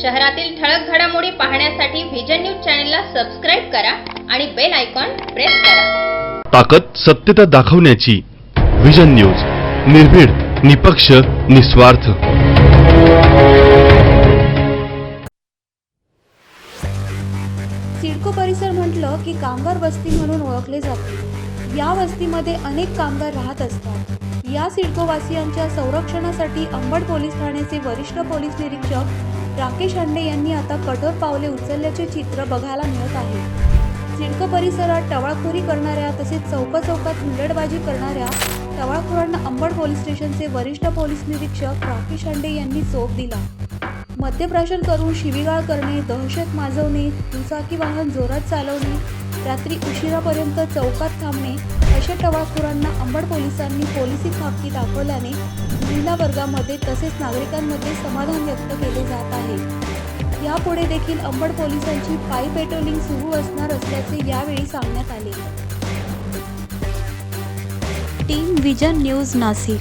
शहरातील ठळक घडामोडी पाहण्यासाठी व्हिजन न्यूज चॅनलला सबस्क्राईब करा आणि बेल आयकॉन प्रेस करा. ताकद सत्यता दाखवण्याची विजन न्यूज निर्भीड निपक्ष निस्वार्थ. सिडको परिसर म्हटलं की कामगार वस्ती म्हणून ओळखले जाते. या वस्तीमध्ये अनेक कामगार राहत असतात. या सिडको वासियांच्या संरक्षणासाठी अंबड पोलीस ठाण्याचे वरिष्ठ पोलीस निरीक्षक राकेश हांडे यांनी आता कठोर पावले उचलल्याचे चित्र बघायला मिळत आहे. सिडको परिसरात टवाळखोरी करणाऱ्या तसेच चौका चौकात हुंडडबाजी करणाऱ्या टवाळखोरांना अंबड पोलीस स्टेशनचे वरिष्ठ पोलीस निरीक्षक राकेश हांडे यांनी चोप दिला. मद्यप्राशन करून शिवीगाळ करणे दहशत माजवणे दुचाकी वाहन जोरात चालवणे रात्री उशिरापर्यंत चौकात थांबणे अशा टवाळखोरांना अंबड पोलिसांनी पोलिसी खाकी दाखवल्याने महिला वर्गामध्ये तसेच नागरिकांमध्ये समाधान व्यक्त केले जात आहे. यापुढे देखील अंबड पोलिसांची पायी पेट्रोलिंग सुरू असणार असल्याचे यावेळी सांगण्यात आले. Team vision news Nashik.